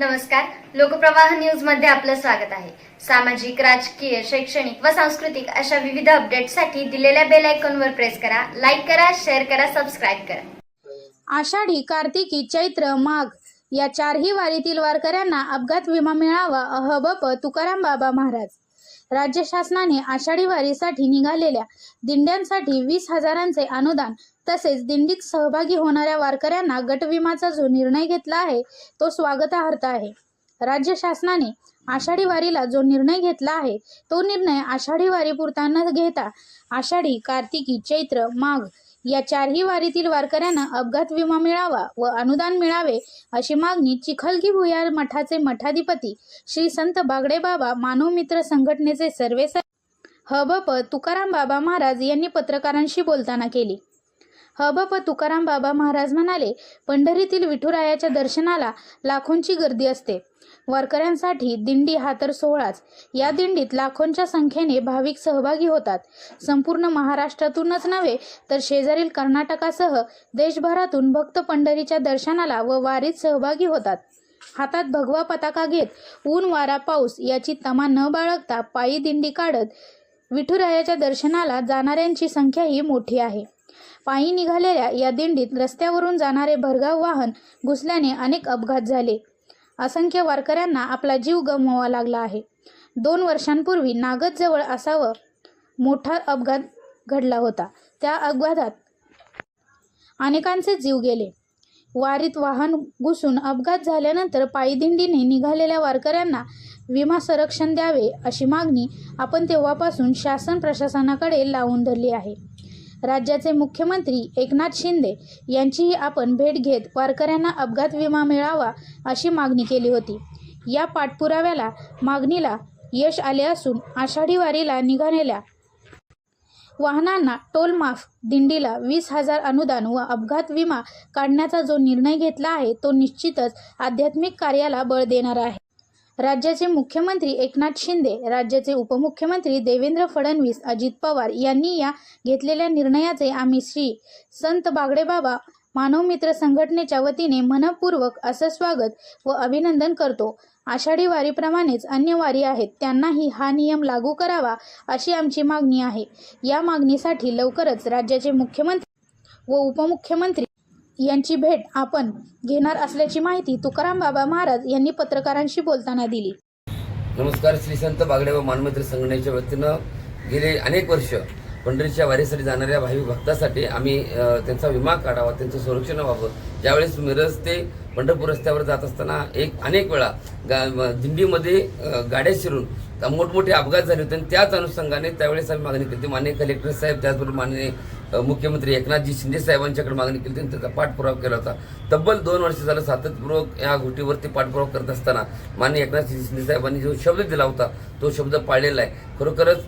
नमस्कार. लोकप्रवाह न्यूजमध्ये आपलं स्वागत आहे. सामाजिक राजकीय शैक्षणिक व सांस्कृतिक अशा विविध अपडेटसाठी दिलेल्या बेल आयकॉनवर प्रेस करा लाईक करा शेअर करा सबस्क्राईब करा. आषाढी कार्तिकी चैत्र माघ या चारही वारीतील वारकऱ्यांना अपघात विमा मिळावा. अहबप तुकाराम बाबा महाराज. राज्य शासनाने आषाढी वारीसाठी निघालेल्या दिंड्यांसाठी वीस हजारांचे अनुदान तसेच दिंडीत सहभागी होणाऱ्या वारकऱ्यांना गटविमाचा जो निर्णय घेतला आहे तो स्वागतार्ह आहे. राज्य शासनाने आषाढी वारीला जो निर्णय घेतला आहे तो निर्णय आषाढी वारी पुरता न घेता आषाढी कार्तिकी चैत्र माघ या चारही वारीतील वारकऱ्यांना अपघात विमा मिळावा व अनुदान मिळावे अशी मागणी चिखलगी भुयार मठाचे मठाधिपती श्री संत बागडे बाबा मानव मित्र संघटनेचे सर्वेस हबप तुकाराम बाबा महाराज यांनी पत्रकारांशी बोलताना केली. हबप तुकाराम बाबा महाराज म्हणाले पंढरीतील विठुरायाच्या दर्शनाला लाखोंची गर्दी असते. वारकऱ्यांसाठी दिंडी हा तर सोहळाच. या दिंडीत लाखोंच्या संख्येने भाविक सहभागी होतात. संपूर्ण महाराष्ट्रातूनच नव्हे तर शेजारील कर्नाटकासह देशभरातून भक्त पंढरीच्या दर्शनाला व वारीत सहभागी होतात. हातात भगवा पताका घेत ऊन वारा पाऊस याची तमा न बाळगता पायी दिंडी काढत विठुरायाच्या दर्शनाला जाणाऱ्यांची संख्याही मोठी आहे. पायी निघालेल्या या दिंडीत रस्त्यावरून जाणारे भरगाव वाहन घुसल्याने अनेक अपघात झाले. असंख्य वारकऱ्यांना आपला जीव गमवावा लागला आहे. दोन वर्षांपूर्वी नागदजवळ असावं मोठा अपघात घडला होता. त्या अपघातात अनेकांचे जीव गेले. वारीत वाहन घुसून अपघात झाल्यानंतर पायीदिंडीने निघालेल्या वारकऱ्यांना विमा संरक्षण द्यावे अशी मागणी आपण तेव्हापासून शासन प्रशासनाकडे लावून धरली आहे. राज्याचे मुख्यमंत्री एकनाथ शिंदे यांचीही आपण भेट घेत वारकऱ्यांना अपघात विमा मिळावा अशी मागणी केली होती. या पाठपुराव्याला मागणीला यश आले असून आषाढी वारीला निघालेल्या वाहनांना टोल माफ दिंडीला वीस हजार अनुदान व अपघात विमा काढण्याचा जो निर्णय घेतला आहे तो निश्चितच आध्यात्मिक कार्याला बळ देणार आहे. राज्याचे मुख्यमंत्री एकनाथ शिंदे राज्याचे उपमुख्यमंत्री देवेंद्र फडणवीस अजित पवार यांनी या घेतलेल्या निर्णयाचे आम्ही श्री. संत बागडेबाबा मानव मित्र संघटनेच्या वतीने मनपूर्वक असं स्वागत व अभिनंदन करतो. आषाढी वारीप्रमाणेच अन्य वारी आहेत त्यांनाही हा नियम लागू करावा अशी आमची मागणी आहे. या मागणीसाठी लवकरच राज्याचे मुख्यमंत्री व उपमुख्यमंत्री यांची भेट आपण घेणार असल्याची माहिती तुकाराम बाबा महाराज यांनी पत्रकारांशी बोलताना दिली. नमस्कार श्री संत बागडे व मानमित्र संघटनेच्या वतीनं गेले अनेक वर्ष पंढरीच्या वारीसाठी जाणाऱ्या भावी भक्तासाठी आम्ही त्यांचा विमा काढावा त्यांचं संरक्षण व्हावं. ज्यावेळेस मिरज ते पंढरपूर रस्त्यावर जात असताना एक अनेक वेळा गा दिंडीमध्ये गाड्या शिरून मोठमोठे अपघात झाले होते आणि त्याच अनुषंगाने त्यावेळेस आम्ही मागणी केली माननीय कलेक्टर साहेब त्याचबरोबर माननीय मुख्यमंत्री एकनाथजी शिंदे साहेबांच्याकडे मागणी केली त्यांनी त्याचा पाठपुरावा केला होता. तब्बल दोन वर्ष झालं सातत्यपूर्वक या गोष्टीवरती पाठपुरावा करत असताना माननीय एकनाथजी शिंदे साहेबांनी जो शब्द दिला होता तो शब्द पाळलेला आहे. खरोखरच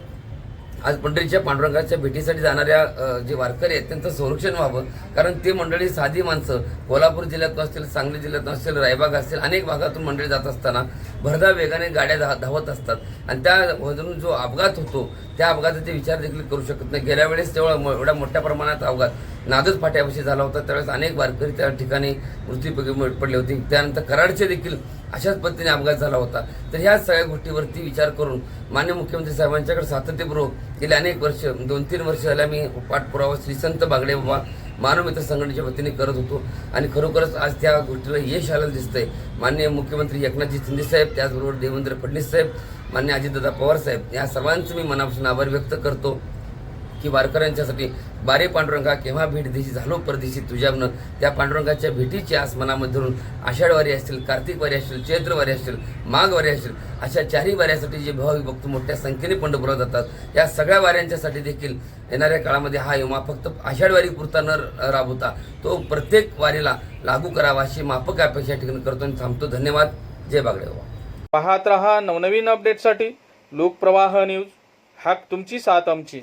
आज पंढरीच्या पांडुरंगाच्या भेटीसाठी जाणाऱ्या जे वारकरी आहेत त्यांचं संरक्षण व्हावं. कारण ते मंडळी साधी माणसं. कोल्हापूर जिल्ह्यातून असतील सांगली जिल्ह्यातून असतील रायबाग असतील अनेक भागातून मंडळी जात असताना भरधाव वेगाने गाड्या धा धावत असतात. आणि त्यामधून जो अपघात होतो त्या अपघाताचे विचार देखील करू शकत नाही. गेल्या वेळेस तेवढा एवढ्या मोठ्या प्रमाणात अपघात. नादच फाट्यापाशी झाला होता. त्यावेळेस अनेक वारकरी त्या ठिकाणी मृत्यूपैकी पडले होते. त्यानंतर कराडचे देखील अशाच पद्धतीने अपघात झाला होता. तर ह्या सगळ्या गोष्टीवरती विचार करून मान्य मुख्यमंत्री साहेबांच्याकडे सातत्यपूर्वक गेले अनेक वर्ष दोन तीन वर्ष झाल्या मी पाठपुरावा श्री संत बागडे बाबा मानव मित्र संघटनेच्या वतीने करत होतो. आणि खरोखरच आज त्या गोष्टीला यश आलेलं दिसतंय. माननीय मुख्यमंत्री एकनाथजी शिंदे साहेब त्याचबरोबर देवेंद्र फडणवीस साहेब मान्य अजितदादा पवार साहेब या सर्वांचं मी मनापासून आभार व्यक्त करतो. की वारकऱ्यांच्यासाठी बारे पांडुरंगा केव्हा भेट देशी झालो परदेशी तुझ्यावनं त्या पांडुरंगाच्या भेटीची आस मनामध्ये धरून आषाढवारी असतील कार्तिक वारी असतील चैत्रवारी असतील माघवारी असतील अशा चारही वाऱ्यासाठी जे भावी भक्त मोठ्या संख्येने पंढरपुरात जातात या सगळ्या वाऱ्यांच्यासाठी देखील येणाऱ्या काळामध्ये हा युमा फक्त आषाढवारी पुरता न राबवता तो प्रत्येक वारीला लागू करावा अशी माफक अपेक्षा ठिकाणी करतो आणि थांबतो. धन्यवाद. जय बागडे पाहत रहा नवनवीन अपडेटसाठी लोकप्रवाह न्यूज हाक तुमची साथ आमची.